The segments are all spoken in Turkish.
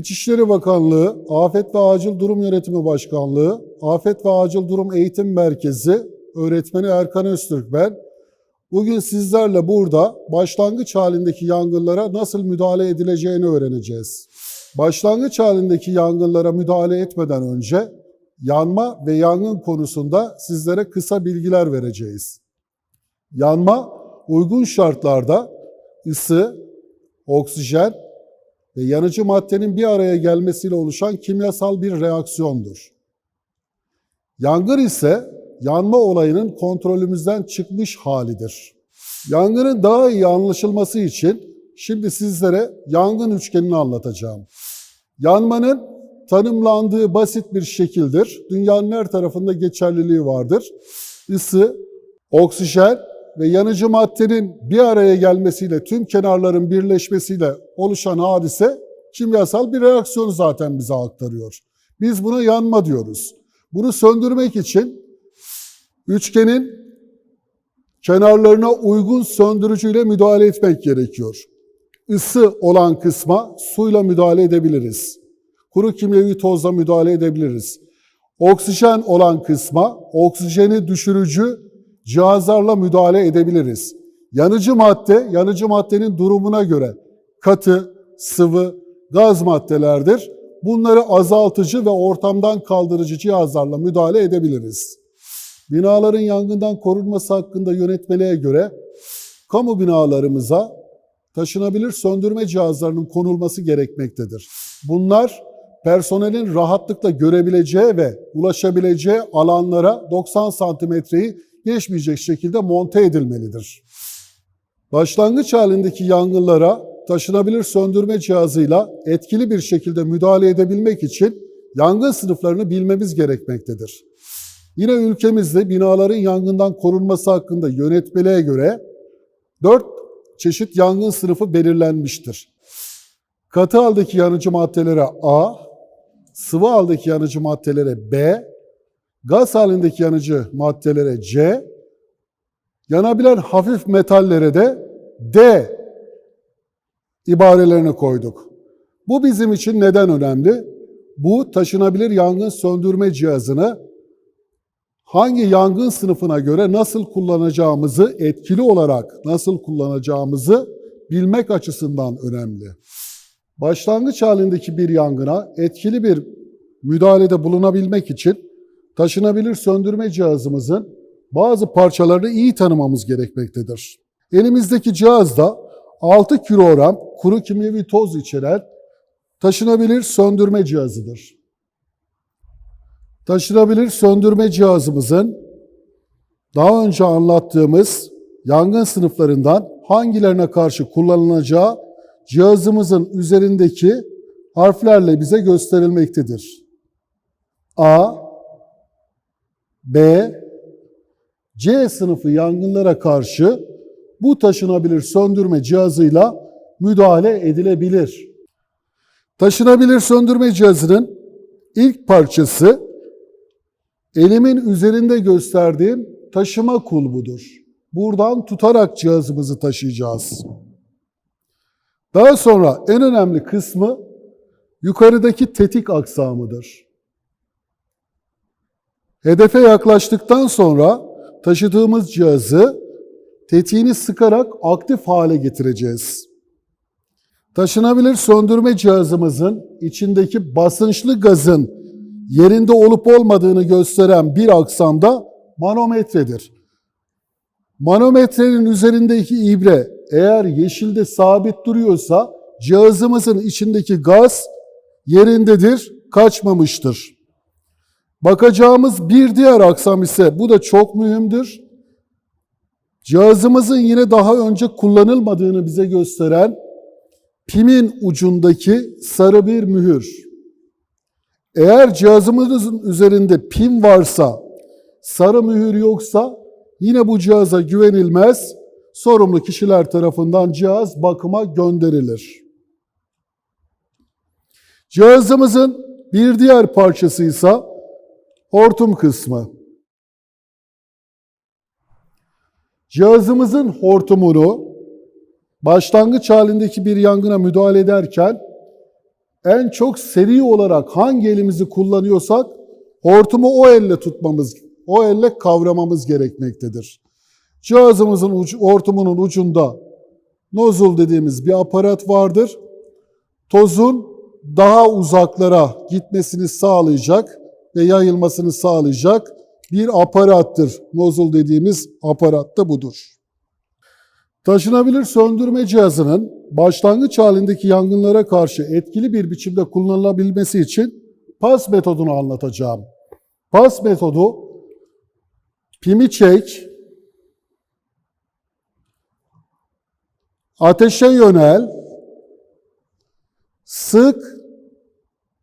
İçişleri Bakanlığı, Afet ve Acil Durum Yönetimi Başkanlığı, Afet ve Acil Durum Eğitim Merkezi öğretmeni Erkan Öztürk ben. Bugün sizlerle burada başlangıç halindeki yangınlara nasıl müdahale edileceğini öğreneceğiz. Başlangıç halindeki yangınlara müdahale etmeden önce yanma ve yangın konusunda sizlere kısa bilgiler vereceğiz. Yanma uygun şartlarda ısı, oksijen yanıcı maddenin bir araya gelmesiyle oluşan kimyasal bir reaksiyondur. Yangın ise yanma olayının kontrolümüzden çıkmış halidir. Yangının daha iyi anlaşılması için şimdi sizlere yangın üçgenini anlatacağım. Yanmanın tanımlandığı basit bir şekildir. Dünyanın her tarafında geçerliliği vardır. Isı, oksijen ve yanıcı maddenin bir araya gelmesiyle, tüm kenarların birleşmesiyle oluşan hadise kimyasal bir reaksiyon zaten bize aktarıyor. Biz buna yanma diyoruz. Bunu söndürmek için üçgenin kenarlarına uygun söndürücüyle müdahale etmek gerekiyor. Isı olan kısma suyla müdahale edebiliriz. Kuru kimyevi tozla müdahale edebiliriz. Oksijen olan kısma oksijeni düşürücü cihazlarla müdahale edebiliriz. Yanıcı madde, yanıcı maddenin durumuna göre katı, sıvı, gaz maddelerdir. Bunları azaltıcı ve ortamdan kaldırıcı cihazlarla müdahale edebiliriz. Binaların yangından korunması hakkında yönetmeliğe göre kamu binalarımıza taşınabilir söndürme cihazlarının konulması gerekmektedir. Bunlar personelin rahatlıkla görebileceği ve ulaşabileceği alanlara 90 santimetreyi geçmeyecek şekilde monte edilmelidir. Başlangıç halindeki yangınlara taşınabilir söndürme cihazıyla etkili bir şekilde müdahale edebilmek için yangın sınıflarını bilmemiz gerekmektedir. Yine ülkemizde binaların yangından korunması hakkında yönetmeliğe göre dört çeşit yangın sınıfı belirlenmiştir. Katı haldeki yanıcı maddelere A, sıvı haldeki yanıcı maddelere B, gaz halindeki yanıcı maddelere C, yanabilen hafif metallere de D ibarelerini koyduk. Bu bizim için neden önemli? Bu taşınabilir yangın söndürme cihazını hangi yangın sınıfına göre nasıl kullanacağımızı, etkili olarak nasıl kullanacağımızı bilmek açısından önemli. Başlangıç halindeki bir yangına etkili bir müdahalede bulunabilmek için taşınabilir söndürme cihazımızın bazı parçalarını iyi tanımamız gerekmektedir. Elimizdeki cihazda 6 kilogram kuru kimyevi toz içeren taşınabilir söndürme cihazıdır. Taşınabilir söndürme cihazımızın daha önce anlattığımız yangın sınıflarından hangilerine karşı kullanılacağı cihazımızın üzerindeki harflerle bize gösterilmektedir. A, B, C sınıfı yangınlara karşı bu taşınabilir söndürme cihazıyla müdahale edilebilir. Taşınabilir söndürme cihazının ilk parçası elimin üzerinde gösterdiğim taşıma kulbudur. Buradan tutarak cihazımızı taşıyacağız. Daha sonra en önemli kısmı yukarıdaki tetik aksamıdır. Hedefe yaklaştıktan sonra taşıdığımız cihazı tetiğini sıkarak aktif hale getireceğiz. Taşınabilir söndürme cihazımızın içindeki basınçlı gazın yerinde olup olmadığını gösteren bir aksamda manometredir. Manometrenin üzerindeki ibre eğer yeşilde sabit duruyorsa cihazımızın içindeki gaz yerindedir, kaçmamıştır. Bakacağımız bir diğer aksam ise bu da çok mühimdir. Cihazımızın yine daha önce kullanılmadığını bize gösteren pimin ucundaki sarı bir mühür. Eğer cihazımızın üzerinde pim varsa, sarı mühür yoksa yine bu cihaza güvenilmez, sorumlu kişiler tarafından cihaz bakıma gönderilir. Cihazımızın bir diğer parçası ise hortum kısmı. Cihazımızın hortumunu başlangıç halindeki bir yangına müdahale ederken en çok seri olarak hangi elimizi kullanıyorsak hortumu o elle tutmamız, o elle kavramamız gerekmektedir. Cihazımızın ucu, hortumunun ucunda nozul dediğimiz bir aparat vardır. Tozun daha uzaklara gitmesini sağlayacak ve yayılmasını sağlayacak bir aparattır. Nozul dediğimiz aparat da budur. Taşınabilir söndürme cihazının başlangıç halindeki yangınlara karşı etkili bir biçimde kullanılabilmesi için PAS metodunu anlatacağım. PAS metodu pimi çek, ateşe yönel, sık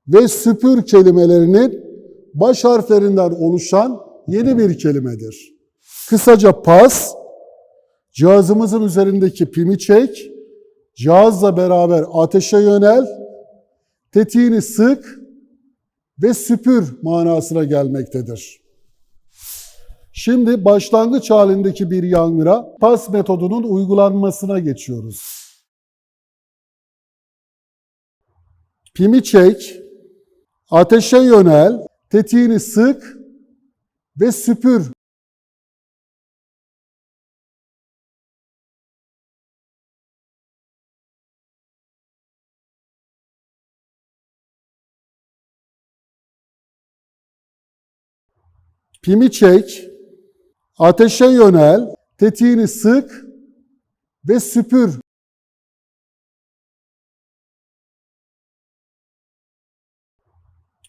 ve süpür kelimelerinin baş harflerinden oluşan yeni bir kelimedir. Kısaca PAS, cihazımızın üzerindeki pimi çek, cihazla beraber ateşe yönel, tetiğini sık ve süpür manasına gelmektedir. Şimdi başlangıç halindeki bir yangına PAS metodunun uygulanmasına geçiyoruz. Pimi çek, ateşe yönel, tetiğini sık ve süpür Pimi çek, ateşe yönel, tetiğini sık ve süpür.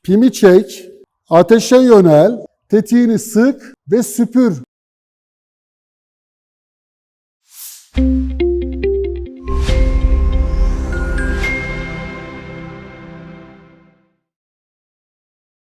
Pimi çek, ateşe yönel, tetiğini sık ve süpür.